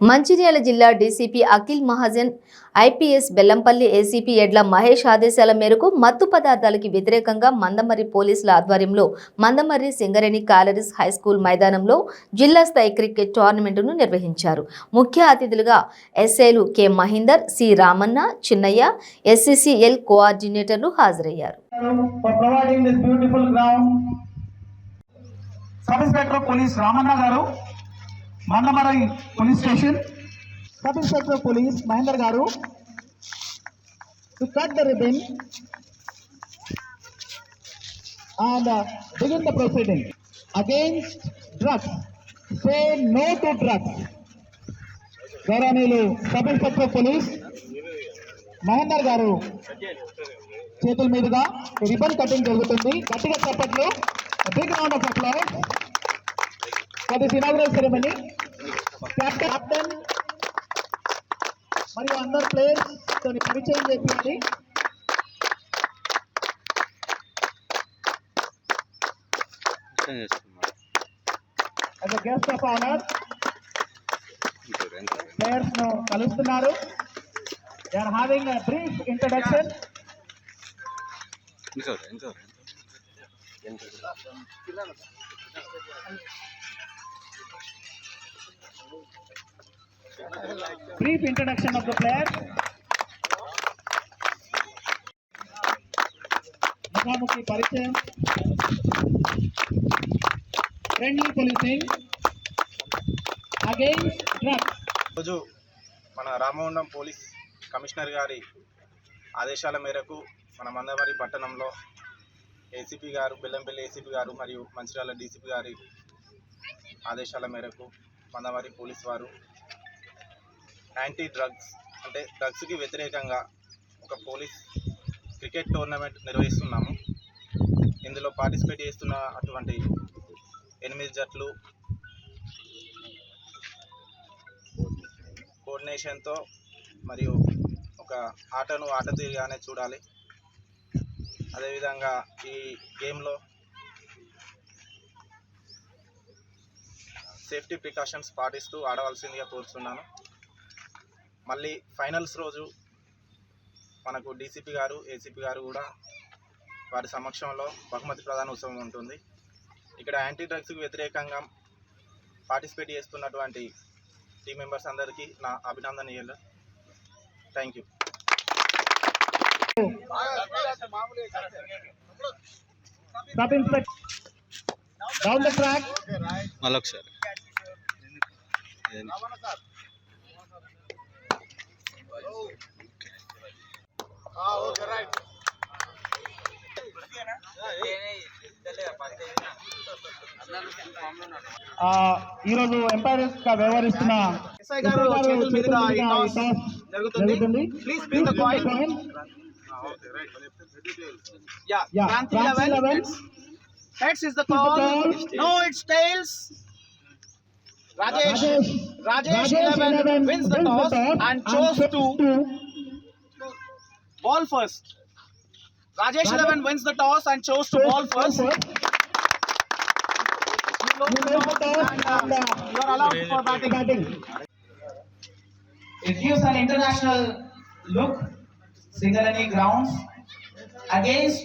మంచిర్యాల జిల్లా DCP Akhil Mahajan IPS Bellampalli ACP Edla Mahesh ఆదేశాల మేరకు మత్తు పదార్థాలకి వ్యతిరేకంగా మందమర్రి పోలీసుల ఆధ్వర్యంలో మందమర్రి సింగరేణి కాలరీస్ హైస్కూల్ మైదానంలో జిల్లా స్థాయి క్రికెట్ టోర్నమెంటును నిర్వహించారు. ముఖ్య అతిథులుగా ఎస్ఐలు K Mahender C Ramanna Chinnaiah SCCL కోఆర్డినేటర్లు హాజరయ్యారు. Sub inspector police Ramanna garu Mandamarri police station. Sub inspector police Mahender garu. To cut the ribbon. And begin the proceeding against drugs say no to drugs గౌరవనీయులు sub inspector police Mahender garu. చేతుల మీదుగా ribbon cutting జరుగుతుంది. గట్టిగా చప్పట్లు. Big round of applause for this inaugural ceremony captain మరియు అందరు players తోని పరిచయం చేపించి as a guest of honor ప్లేయర్స్ను కలుస్తున్నారు. They are having a brief introduction. ఇంకోరు ఇంకోరు brief introduction of the player. ముఖాముఖి పరిచయం. Friendly policing. అగైన్స్ డ్రగ్స్ రోజు మన రామగుండం పోలీస్ కమిషనర్ గారి ఆదేశాల మేరకు మన మందమరి పట్టణంలో ఏసీపీ గారు బెల్లంపల్లి ఏసీపీ గారు మరియు మంచిర్యాల డీసీపీ గారి ఆదేశాల మేరకు మందమరి పోలీస్ వారు యాంటీ డ్రగ్స్ అంటే డ్రగ్స్కి వ్యతిరేకంగా ఒక పోలీస్ క్రికెట్ టోర్నమెంట్ నిర్వహిస్తున్నాము. ఇందులో పార్టిసిపేట్ చేస్తున్న అటువంటి ఎనిమిది జట్లు కోఆర్డినేషన్తో మరియు ఒక ఆటను ఆట తీరుగానే చూడాలి. అదేవిధంగా ఈ గేమ్లో సేఫ్టీ ప్రికాషన్స్ పాటిస్తూ ఆడవలసిందిగా కోరుతున్నాను మళ్ళీ ఫైనల్స్ రోజు మనకు డీసీపీ గారు ఏసీపీ గారు కూడా వారి సమక్షంలో బహుమతి ప్రధాన ఉత్సవం ఉంటుంది. ఇక్కడ యాంటీ డ్రగ్స్కి వ్యతిరేకంగా పార్టిసిపేట్ చేస్తున్నటువంటి టీం మెంబర్స్ అందరికీ నా అభినందనీయులు. Thank you. Sub inspector down the track మళ్ళీ ఒకసారి ఈరోజు ఎంపైరస్గా వ్యవహరిస్తున్న ఎస్ఐ గారు చేతుల మీదుగా ఈ టాస్ జరుగుతుంది. the coin. Yeah, Yeah, Kranti Kranti 11. eleven. Heads is the the call. call. No, it's tails. Rajesh. Rajesh. Rajesh 11 wins the toss and chose to ball first. Rajesh 11 wins the toss and chose to ball first. It gives an international look, Singarani grounds against